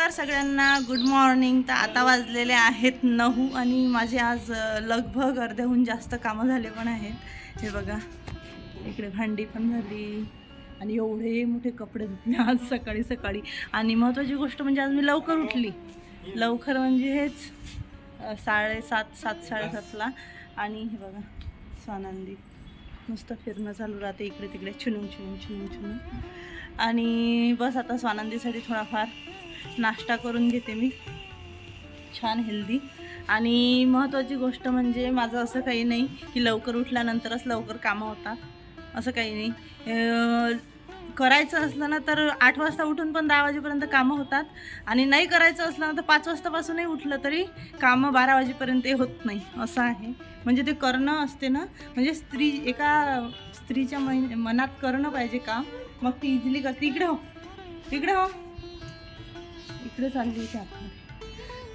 नमस्कार सगळ्यांना. Good morning तर आता वाजलेले आहेत नऊ आणि माझे आज लगभग अर्ध्याहून जास्त कामं झाले पण आहेत. हे बघा इकडे भांडी पण झाली आणि एवढे मोठे कपडे धुतले आज सकाळी सकाळी. आणि महत्त्वाची गोष्ट म्हणजे आज मी लवकर उठली. लवकर म्हणजे हेच साडेसात सात साडेसातला. आणि हे बघा स्वानंदी नुसतं फिरणं चालू राहते. इकडे तिकडे चिणून चिणून चिणून चिणून आणि बस आता स्वानंदीसाठी थोडाफार नाश्ता करून घेते मी. छान हेल्दी आणि महत्त्वाची गोष्ट म्हणजे माझं असं काही नाही की लवकर उठल्यानंतरच लवकर कामं होतात. असं काही नाही. करायचं असलं ना तर आठ वाजता उठून पण दहा वाजेपर्यंत कामं होतात. आणि नाही करायचं असलं ना तर पाच वाजतापासूनही उठलं तरी कामं बारा वाजेपर्यंत होत नाही. असं आहे. म्हणजे ते करणं असते ना. म्हणजे स्त्री एका स्त्रीच्या मै- मनात करणं पाहिजे काम. मग ती इझिली करते इकडे हो. इकडे हो. इकडे चालली होती आपण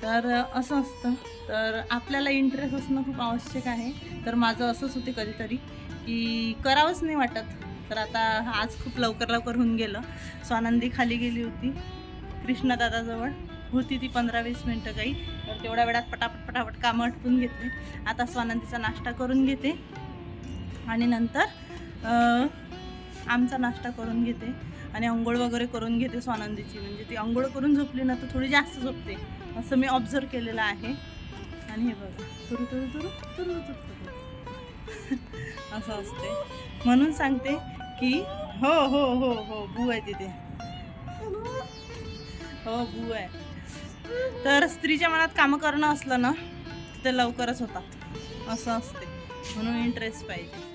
तर असं असतं. तर आपल्याला इंटरेस्ट असणं खूप आवश्यक आहे. तर माझं असंच होते कधीतरी की करावंच नाही वाटत. तर आता आज खूप लवकर लवकर होऊन गेलं. स्वानंदी खाली गेली होती. कृष्णदादाजवळ. होती ती पंधरा वीस मिनटं काही. तर तेवढ्या वेळात पटापट पटापट कामं आटपून घेतले. आता स्वानंदीचा नाश्ता करून घेते. आणि नंतर आमचा नाश्ता करून घेते. आणि आंघोळ वगैरे करून घेते स्वानंदीची. म्हणजे ती आंघोळ करून झोपली ना तर थोडी जास्त झोपते. असं मी ऑब्झर्व केलेलं आहे. आणि हे बघा. तुरु तुरु तुरु तुरु तुरु असं असते म्हणून सांगते की हो हो हो हो भू आहे तिथे. हो भू आहे. तर स्त्रीच्या मनात कामं करणं असलं ना ते लवकरच होतात. असं असते म्हणून इंटरेस्ट पाहिजे.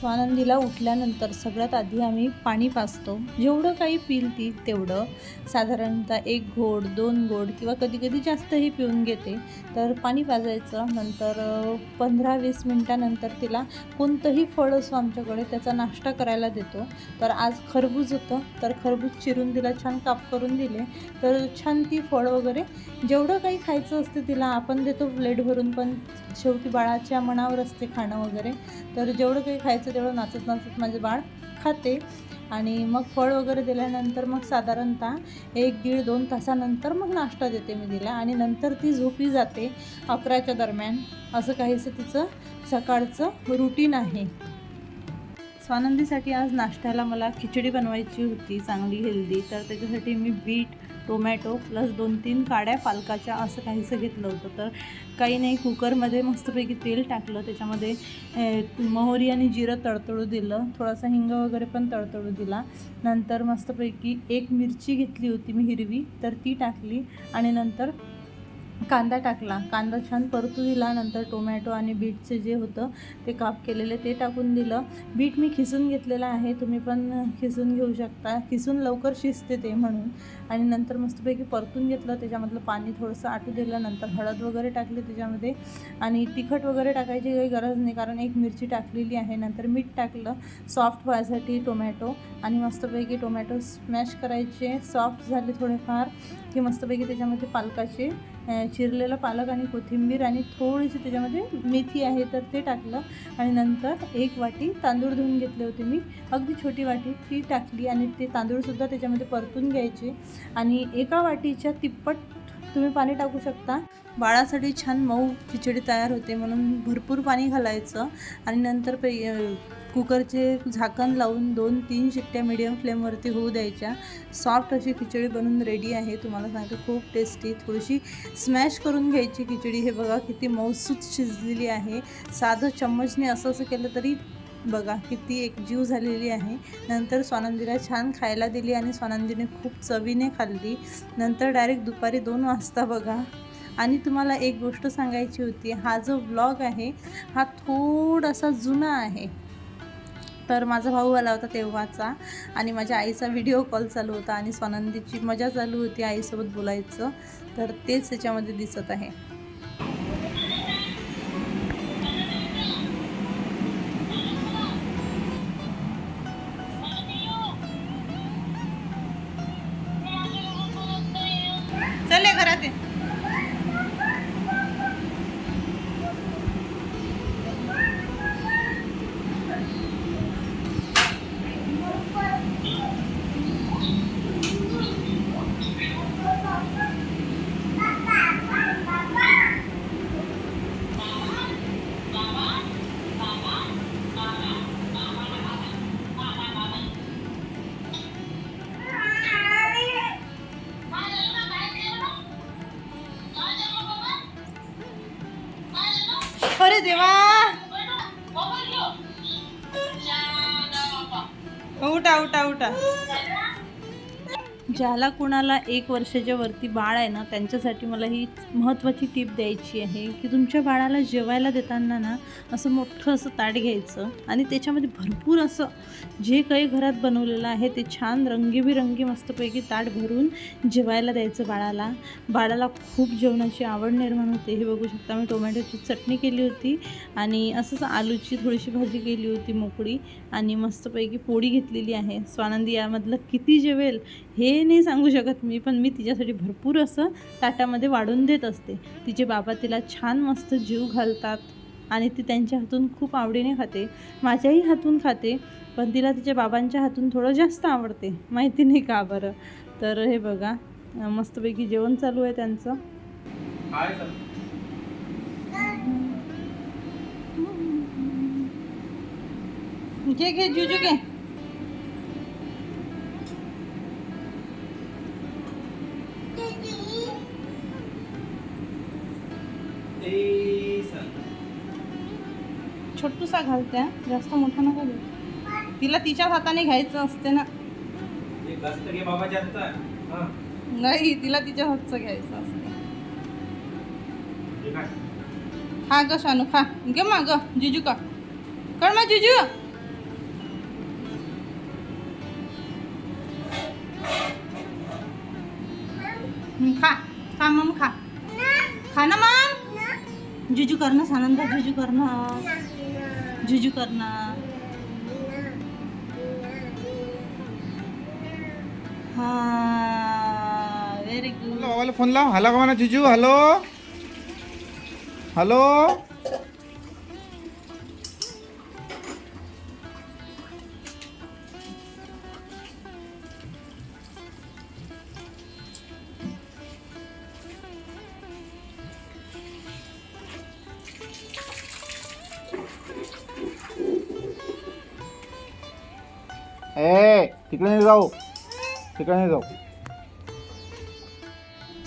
स्वानंदीला उठल्यानंतर सगळ्यात आधी आम्ही पाणी पाजतो. जेवढं काही पिल ती तेवढं. साधारणतः एक घोड दोन गोड किंवा कधी कधी जास्तही पिऊन घेते. तर पाणी पाजायचं नंतर पंधरा वीस मिनटानंतर तिला कोणतंही फळ असो आमच्याकडे त्याचा नाश्ता करायला देतो. तर आज खरबूज होतं. तर खरबूज चिरून तिला छान काप करून दिले. तर छान ती फळ वगैरे जेवढं काही खायचं असतं तिला आपण देतो प्लेट भरून पण शेवटी बाळाच्या मनावर असते खाणं वगैरे. तर जेवढं काही खायचं तेवढं नाचत नाचत माझे बाळ खाते. आणि मग फळ वगैरे दिल्यानंतर मग साधारणतः एक दीड दोन तासानंतर मग नाश्ता देते मी तिला. आणि नंतर ती झोपी जाते अकराच्या दरम्यान. असं काहीसं तिचं सकाळचं रुटीन आहे. स्वानंदीसाठी आज नाश्त्याला मला खिचडी बनवायची होती चांगली हेल्दी तर त्याच्यासाठी मी बीट टोमॅटो प्लस दोन तीन काड्या पालकाच्या असं काहीसं घेतलं होतं. तर काही नाही कुकरमध्ये मस्तपैकी तेल टाकलं. त्याच्यामध्ये मोहरी आणि जिरं तडतडू दिलं. थोडासा हिंग वगैरे पण तडतडू दिला. नंतर मस्तपैकी एक मिरची घेतली होती मी हिरवी. तर ती टाकली आणि नंतर कांदा टाकला. कांदा छान परतू दिला. नंतर टोमॅटो आणि बीटचे जे होतं ते काप केलेले ते टाकून दिलं. बीट मी खिसून घेतलेलं आहे. तुम्ही पण खिसून घेऊ शकता. खिसून लवकर शिजते ते म्हणून. आणि नंतर मस्तपैकी परतून घेतलं. त्याच्यामधलं पाणी थोडंसं आटू दिलं. नंतर हळद वगैरे टाकली त्याच्यामध्ये. आणि तिखट वगैरे टाकायची काही गरज नाही. कारण एक मिरची टाकलेली आहे. नंतर मीठ टाकलं. सॉफ्ट व्हायसाठी टोमॅटो आणि मस्तपैकी टोमॅटो स्मॅश करायचे. सॉफ्ट झाले थोडेफार. की मस्तपैकी त्याच्यामध्ये पालकाचे चिरलेला पालक आणि कोथिंबीर आणि थोडीशी त्याच्यामध्ये मेथी आहे तर ते टाकलं आणि नंतर एक वाटी तांदूळ धुवून घेतले होते मी. अगदी छोटी वाटी ती टाकली आणि ते तांदूळसुद्धा त्याच्यामध्ये परतून घ्यायचे आणि एका वाटीच्या तिप्पट तुम्ही पाणी टाकू शकता. बाळासाठी छान मऊ खिचडी तयार होते म्हणून भरपूर पाणी घालायचं आणि नंतर पे कुकरचे झाकण लावून दोन तीन शिट्ट्या मिडियम फ्लेमवरती होऊ द्यायच्या. सॉफ्ट अशी खिचडी बनून रेडी आहे. तुम्हाला सांगते खूप टेस्टी थोडीशी स्मॅश करून घ्यायची खिचडी. हे बघा किती मऊसूत शिजलेली आहे. साधं चम्मचने असं असं केलं तरी बघा किती एकजीव झालेली आहे. नंतर स्वानंदीला छान खायला दिली आणि स्वानंदीने खूप चवीने खाल्ली. नंतर डायरेक्ट दुपारी दोन वाजता बघा. आणि तुम्हाला एक गोष्ट सांगायची होती हा जो ब्लॉग आहे हा थोडासा जुना आहे. तर माझा भाऊ आला होता तेव्हाचा आणि माझ्या आईचा व्हिडिओ कॉल चालू होता आणि स्वानंदीची मजा चालू होती आईसोबत बोलायचं. तर तेच त्याच्यामध्ये दिसत आहे. ওটা ওটা ওটা ज्याला कुणाला एक वर्षाच्या वरती बाळ आहे ना त्यांच्यासाठी मला ही महत्त्वाची टीप द्यायची आहे की तुमच्या बाळाला जेवायला देताना ना असं मोठं असं ताट घ्यायचं आणि त्याच्यामध्ये भरपूर असं जे काही घरात बनवलेलं आहे ते छान रंगीबिरंगी मस्तपैकी ताट भरून जेवायला द्यायचं बाळाला. बाळाला खूप जेवणाची आवड निर्माण होते. हे बघू शकता मी टोमॅटोची चटणी केली होती आणि असंच आलूची थोडीशी भाजी केली होती मोकळी आणि मस्तपैकी पोळी घेतलेली आहे. स्वानंदी यामधलं किती जेवेल हे नाही सांगू शकत मी पण मी तिच्यासाठी भरपूर असं ताटामध्ये वाढून देत असते. तिचे बाबा तिला छान मस्त जीव घालतात आणि ती त्यांच्या हातून खूप आवडीने खाते. माझ्याही हातून खाते पण तिला तिच्या बाबांच्या हातून थोडं जास्त आवडते. माहिती नाही का बरं? तर हे बघा मस्तपैकी जेवण चालू आहे त्यांचं. घे घे जुजू घे. छोटूसा घालत्या जास्त मोठा नका देऊ तिला तिच्याच हाताने घ्यायचं असते ना. नाही तिला तिच्या हातचं घ्यायचं असतं. हे खा. ग शानू खा. घे मा ग जिजू का. कर मा जिजू. खा. खा मम खा. खा ना मम जुजू करणं ना सानंदा जुजू करणं. जुजू करणं. हा व्हेरी गुड बाबाला फोन लाव. हॅलो का म्हणा जुजू हॅलो. हॅलो. तिकडे नाही जाऊ. तिकडे नाही जाऊ.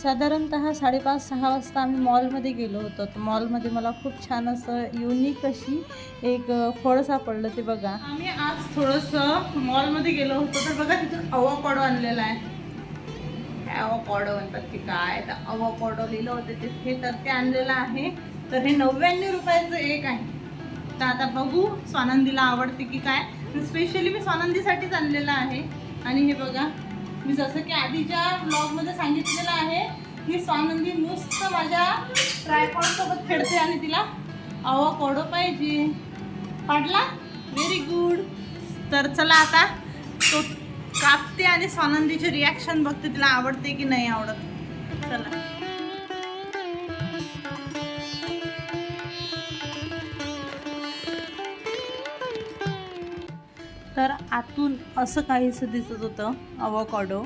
साधारणतः साडेपाच सहा वाजता आम्ही मॉलमध्ये गेलो होतो. तर मॉलमध्ये मला खूप छान असं युनिक अशी एक फळ सापडलं ते बघा. आम्ही आज थोडंसं मॉलमध्ये गेलो होतो. तर बघा तिथून अवाकॉडो आणलेला आहे. अवाकॉडो म्हणतात की काय? तर अवाकॉडो लिहिलं होतं ते. हे तर ते आणलेलं आहे. तर हे नव्याण्णव रुपयाचं एक आहे. तर आता बघू स्वानंदीला आवडते की काय. स्पेशली मी स्वानंदीसाठीच आणलेलं आहे. आणि हे बघा मी जसं की आधीच्या ब्लॉगमध्ये सांगितलेलं आहे की स्वानंदी नुसतं माझ्या ट्रायपॉडसोबत खेळते आणि तिला अवा कोडो पाहिजे. पाडला? व्हेरी गुड तर चला आता तो कापते आणि स्वानंदीचे रिॲक्शन बघते तिला आवडते की नाही आवडत. चला. तर आतून असं काहीसं दिसत होतं अवॉकॉडो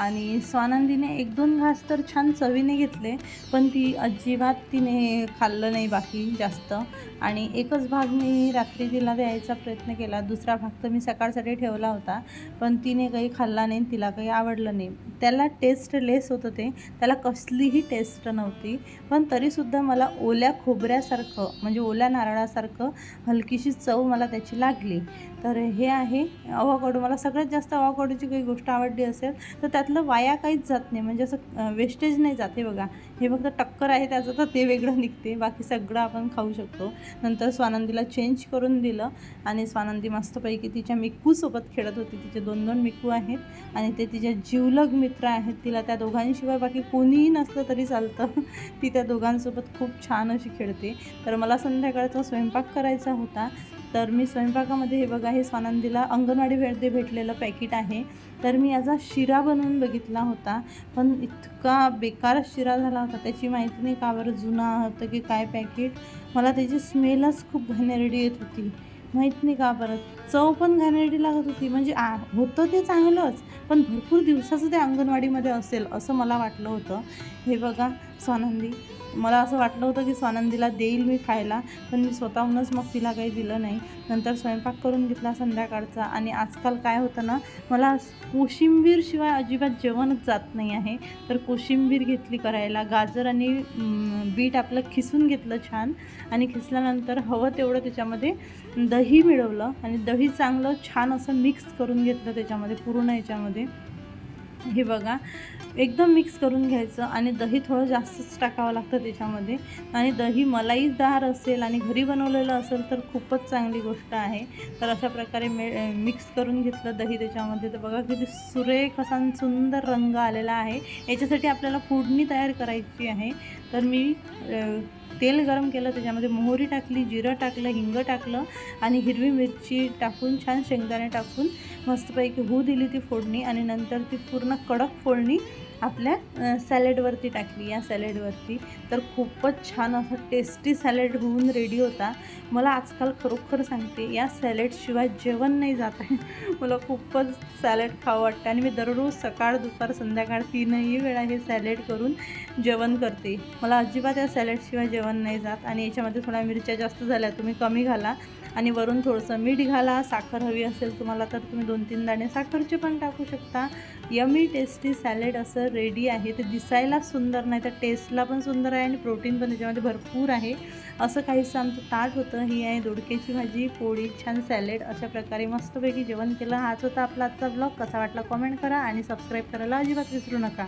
आणि स्वानंदीने एक दोन घास तर छान चवीने घेतले पण ती अजिबात तिने खाल्लं नाही बाकी जास्त. आणि एकच भाग मी रात्री तिला द्यायचा प्रयत्न केला दुसरा भाग तर मी सकाळसाठी ठेवला होता पण तिने काही खाल्ला नाही तिला काही आवडलं नाही. त्याला टेस्ट लेस होतं ते त्याला कसलीही टेस्ट नव्हती पण तरीसुद्धा मला ओल्या खोबऱ्यासारखं म्हणजे ओल्या नारळासारखं हलकीशी चव मला त्याची लागली. तर हे आहे अवाकडो मला सगळ्यात जास्त अवाकडोची काही गोष्ट आवडली असेल तर त्यात त्यातलं वाया काहीच जात नाही. म्हणजे असं वेस्टेज नाही जात. हे बघा हे फक्त टक्कर आहे त्याचं तर ते वेगळं निघते. बाकी सगळं आपण खाऊ शकतो. नंतर स्वानंदीला चेंज करून दिलं आणि स्वानंदी मस्तपैकी तिच्या मिक्कूसोबत खेळत होती. तिचे दोन दोन मिक्कू आहेत आणि ते तिचे जीवलग मित्र आहेत. तिला त्या दोघांशिवाय बाकी कोणीही नसलं तरी चालतं. ती त्या दोघांसोबत खूप छान अशी खेळते. तर मला संध्याकाळचा स्वयंपाक करायचा होता. तर मी स्वयंपाकामध्ये हे बघा हे स्वानंदीला अंगणवाडी भेटते भेटलेलं पॅकेट आहे. तर मी याचा शिरा बनवून बघितला होता पण इतका बेकार शिरा झाला होता. त्याची माहिती नाही का बरं जुना होतं की काय पॅकेट. मला त्याची स्मेलच खूप घाणेरडी येत होती. माहीत नाही का बरं चव पण घाणेरडी लागत होती. म्हणजे आ होतं ते चांगलंच पण भरपूर दिवसाचं ते अंगणवाडीमध्ये असेल असं मला वाटलं होतं. हे बघा स्वानंदी. मला असं वाटलं होतं की स्वानंदीला देईल मी खायला पण मी स्वतःहूनच मग तिला काही दिलं नाही. नंतर स्वयंपाक करून घेतला संध्याकाळचा. आणि आजकाल काय होतं ना मला कोशिंबीरशिवाय अजिबात जेवणच जात नाही आहे. तर कोशिंबीर घेतली करायला गाजर आणि बीट आपलं खिसून घेतलं छान. आणि खिसल्यानंतर हवं तेवढं त्याच्यामध्ये दही मिळवलं आणि दही चांगलं छान असं मिक्स करून घेतलं त्याच्यामध्ये पूर्ण याच्यामध्ये. हे बघा एकदम मिक्स करून घ्यायचं आणि दही थोडं जास्तच टाकावं लागतं त्याच्यामध्ये. आणि दही मलाईदार असेल आणि घरी बनवलेलं असेल तर खूपच चांगली गोष्ट आहे. तर अशा प्रकारे मे मिक्स करून घेतलं दही त्याच्यामध्ये. तर बघा किती सुरेख असा सुंदर रंग आलेला आहे. याच्यासाठी आपल्याला फोडणी तयार करायची आहे. तर मी तेल गरम केलं त्याच्यामध्ये मोहरी टाकली जिरं टाकलं हिंग टाकलं आणि हिरवी मिरची टाकून छान शेंगदाणे टाकून मस्तपैकी होऊ दिली ती फोडणी आणि नंतर ती पूर्ण कडक फोडणी आपल्या सॅलडवरती सॅलेडवरती टाकली. या सॅलेडवरती. तर खूपच छान असं टेस्टी सॅलेड होऊन रेडी होता. मला आजकाल खरोखर सांगते या सॅलेडशिवाय जेवण नाही जात आहे. मला खूपच सॅलेड खावं वाटतं आणि मी दररोज सकाळ दुपार संध्याकाळ तीनही वेळा हे सॅलेड करून जेवण करते. मला अजिबात या सॅलेडशिवाय जेवण नाही जात आणि याच्यामध्ये थोड्या मिरच्या जास्त झाल्या तुम्ही कमी घाला. आणि वरून थोडंसं मीठ घाला. साखर हवी असेल तुम्हाला तर तुम्ही दोन तीन दाणे साखरचे पण टाकू शकता. यमी टेस्टी सॅलेड असं रेडी आहे. ते दिसायला सुंदर नाही तर टेस्टला पण सुंदर आहे आणि प्रोटीन पण त्याच्यामध्ये भरपूर आहे. असं काहीसं आमचं ताट होतं ही आहे दोडक्याची भाजी पोळी छान सॅलेड अशा प्रकारे मस्तपैकी जेवण केलं. हाच होता आपला आजचा ब्लॉग कसा वाटला कमेंट करा आणि सबस्क्राईब करायला अजिबात विसरू नका.